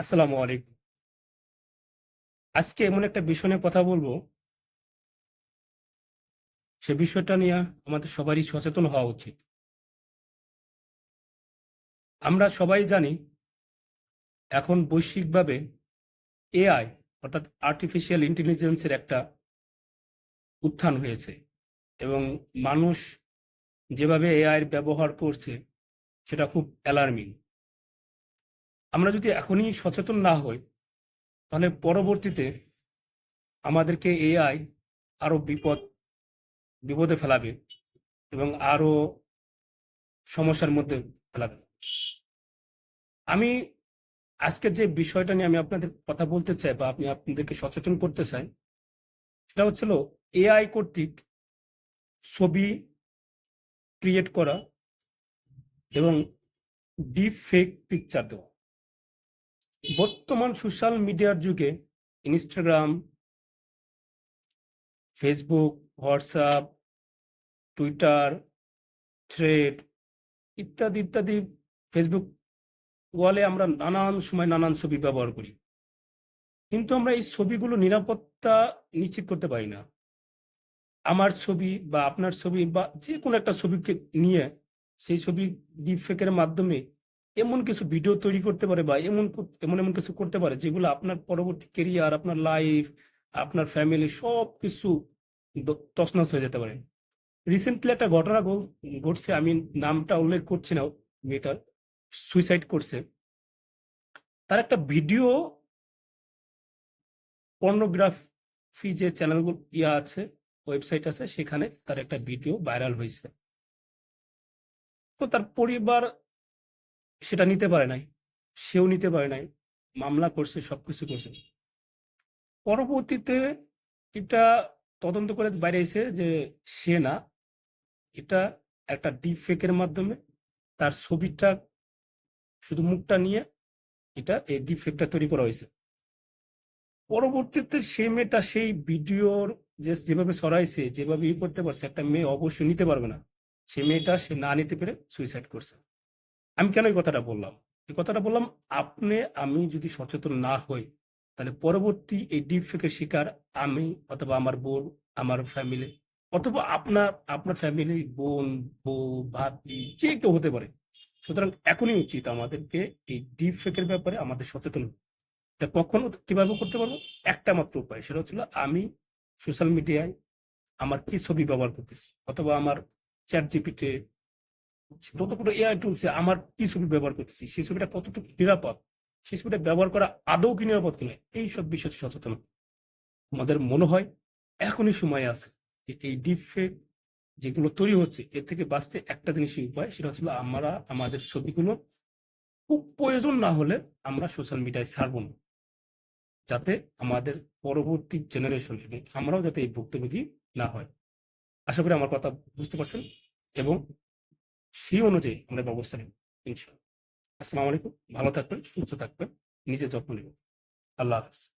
আসসালামু আলাইকুম। আজকে এমন একটা বিষয় নিয়ে কথা বলব সে বিষয়টা নিয়ে আমাদের সবারই সচেতন হওয়া উচিত। আমরা সবাই জানি, এখন বৈশ্বিকভাবে এআই, অর্থাৎ আর্টিফিশিয়াল ইন্টেলিজেন্সের একটা উত্থান হয়েছে এবং মানুষ যেভাবে এআই এর ব্যবহার করছে, সেটা খুব অ্যালার্মিং। আমরা যদি এখনই সচেতন না হই, তাহলে পরবর্তীতে আমাদেরকে এআই আরও বিপদ, বিপদে ফেলাবে এবং আরও সমস্যার মধ্যে ফেলাবে। আমি আজকে যে বিষয়টা নিয়ে আমি আপনাদের কথা বলতে চাই বা আপনি আপনাদেরকে সচেতন করতে চাই, সেটা হচ্ছে হলো এআই কর্তৃক ছবি ক্রিয়েট করা এবং ডিপ ফেক পিকচার দেওয়া। বর্তমান সোশ্যাল মিডিয়ার যুগে Instagram, Facebook, WhatsApp, Twitter, thread ইত্যাদি, ইত্যাদি ফেসবুক ওয়ালে আমরা নানান সময় নানান ছবি ব্যবহার করি। কিন্তু আমরা এই ছবিগুলো নিরাপত্তা নিশ্চিত করতে পারি না। আমার ছবি বা আপনার ছবি বা যে কোনো একটা ছবিকে নিয়ে সেই ছবি ডিপ ফেক মাধ্যমে এমন কিছু ভিডিও তৈরি করতে পারে বা এমন এমন এমন কিছু করতে পারে যেগুলো আপনার পরবর্তী কেরিয়ার আপনার লাইফ আপনার ফ্যামিলি সব কিছু তছনছ হয়ে যেতে পারে। রিসেন্টলি একটা ঘটনা ঘটছে, আমি নামটা উল্লেখ করছি না মেয়েটার সুইসাইড করছে। তার একটা ভিডিও পর্নোগ্রাফি যে চ্যানেলগুলো ইয়া আছে ওয়েবসাইট আছে, সেখানে তার একটা ভিডিও ভাইরাল হয়েছে। তো তার পরিবার সেটা নিতে পারে নাই, সেও নিতে পারে নাই, মামলা করছে, সবকিছু করছে। পরবর্তীতে এটা তদন্ত করে বাইরে এসে যে সে না, এটা একটা ডিপ ফেকের মাধ্যমে তার ছবিটা, শুধু মুখটা নিয়ে এটা এই ডিপ ফেকটা তৈরি করা হয়েছে। পরবর্তীতে সে মেয়েটা সেই ভিডিওর যে যেভাবে সরাইছে, যেভাবে ই করতে পারছে, একটা মেয়ে অবশ্যই নিতে পারবে না। সে মেয়েটা সে না নিতে পেরে সুইসাইড করছে। আমি কেন এই কথাটা বললাম? এই কথাটা বললাম, আপনি, আমি যদি সচেতন না হই, তাহলে পরবর্তী এই ডিপ ফেকের শিকার আমি অথবা আমার বোন, আমার ফ্যামিলি অথবা আপনার আপনার ফ্যামিলি বোন, বউ, ভাবি, যে কেউ হতে পারে। সুতরাং এখনই উচিত আমাদেরকে এই ডিপ ফেকের ব্যাপারে আমাদের সচেতন এটা কখন কীভাবে করতে পারব? একটা মাত্র উপায়, সেটা হচ্ছিল আমি সোশ্যাল মিডিয়ায় আমার কি ছবি ব্যবহার করতেছি? অথবা আমার চ্যাট জিপিতে যতটুকু এআই টুলসে আমার কি ছবি ব্যবহার করতেছি, সেই ছবিটা কতটুকু নিরাপদ, সেই ছবিটা ব্যবহার করা আদৌ কি নিরাপদ কিনা এই সব বিষয়ে সচেতন। আমাদের মনে হয় এখনই সময় আছে যে এই ডিপ ফেক যেগুলো তৈরি হচ্ছে, এর থেকে বাঁচতে একটা জিনিসই উপায়, সেটা হচ্ছিল আমরা আমাদের ছবিগুলো খুব প্রয়োজন না হলে আমরা সোশ্যাল মিডিয়ায় ছাড়বো না। যাতে আমাদের পরবর্তী জেনারেশন এবং আমরাও যাতে এই ভুক্তভোগী না হয়। আশা করি আমার কথা বুঝতে পারছেন এবং সেই অনুযায়ী আমরা ব্যবস্থা নেব ইনশাল্লাহ আসসালামু আলাইকুম। ভালো থাকবেন, সুস্থ থাকবেন। নিজের যত্ন নেবেন। আল্লাহ হাফেজ।